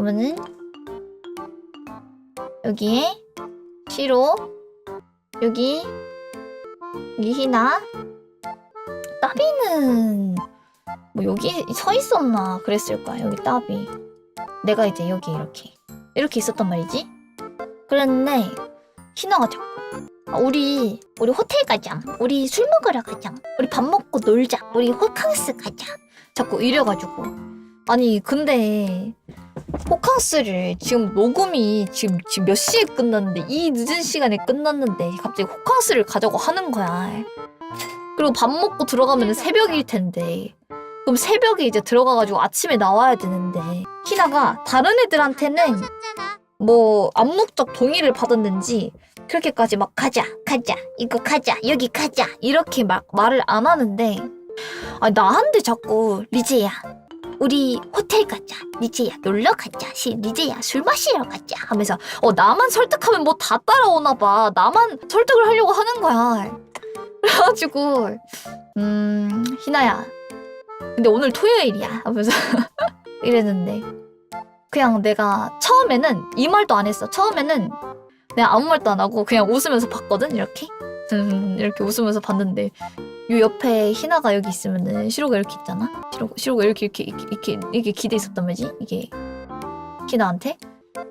그러면은 여기에 시로 여기 여기 희나 따비는 뭐 여기 서 있었나 그랬을 거야 여기 따비. 내가 이제 여기 이렇게 이렇게 있었단 말이지. 그랬는데 희나가 자꾸 아, 우리 우리 호텔 가자. 우리 술 먹으러 가자. 우리 밥 먹고 놀자. 우리 호캉스 가자. 자꾸 이래가지고. 아니 근데 호캉스를 지금 녹음이 지금 지금 몇 시에 끝났는데 이 늦은 시간에 끝났는데 갑자기 호캉스를 가자고 하는 거야. 그리고 밥 먹고 들어가면 새벽일 텐데. 그럼 새벽에 이제 들어가가지고 아침에 나와야 되는데. 희나가 다른 애들한테는 뭐 암묵적 동의를 받았는지 그렇게까지 막 가자 가자 이거 가자 여기 가자 이렇게 막 말을 안 하는데. 아 나한테 자꾸 리제야 우리 호텔 가자. 리제야 놀러 가자. 시 리제야 술 마시러 가자. 하면서 어 나만 설득하면 뭐 다 따라오나 봐. 나만 설득을 하려고 하는 거야. 그래가지고 음 희나야. 근데 오늘 토요일이야. 하면서 이랬는데. 그냥 내가 처음에는 이 말도 안 했어. 처음에는 내가 아무 말도 안 하고 그냥 웃으면서 봤거든 이렇게? 음, 이렇게 웃으면서 봤는데 요 옆에 희나가 여기 있으면은 시로가 이렇게 있잖아? 시로, 시로가 이렇게 이렇게 이렇게 이렇게, 이렇게 기대 있었단 말이지? 이게 희나한테?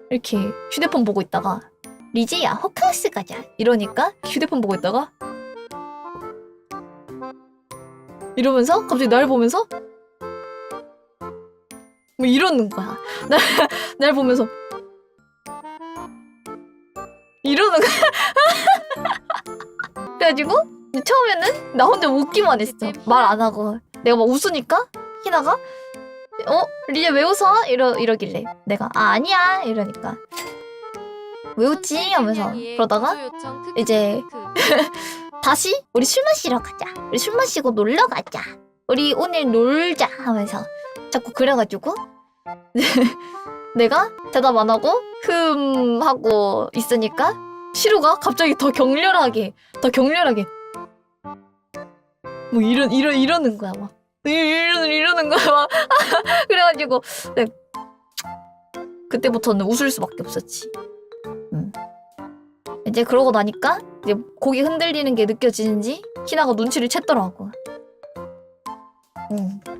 이렇게 휴대폰 보고 있다가 리지야 호캉스 가자! 이러니까 휴대폰 보고 있다가 이러면서 갑자기 날 보면서 뭐 이러는 거야. 날, 날 보면서 이러는 거야. 그래가지고 처음에는 나 혼자 웃기만 했어. 말 안 하고. 내가 막 웃으니까 희나가 어? 리제 왜 웃어? 이러 이러길래 내가 아 아니야. 이러니까 왜 웃지? 하면서 그러다가 이제 다시 우리 술 마시러 가자. 우리 술 마시고 놀러 가자. 우리 오늘 놀자. 하면서 자꾸 그래가지고 내가 대답 안 하고 흠 하고 있으니까 시루가 갑자기 더 격렬하게 더 격렬하게 뭐 이런 이런 이러는 거야 막 이러는 이러는 거야 막 그래가지고 네. 그때부터는 웃을 수밖에 없었지. 음. 이제 그러고 나니까 이제 고기 흔들리는 게 느껴지는지 희나가 눈치를 챘더라고. 응.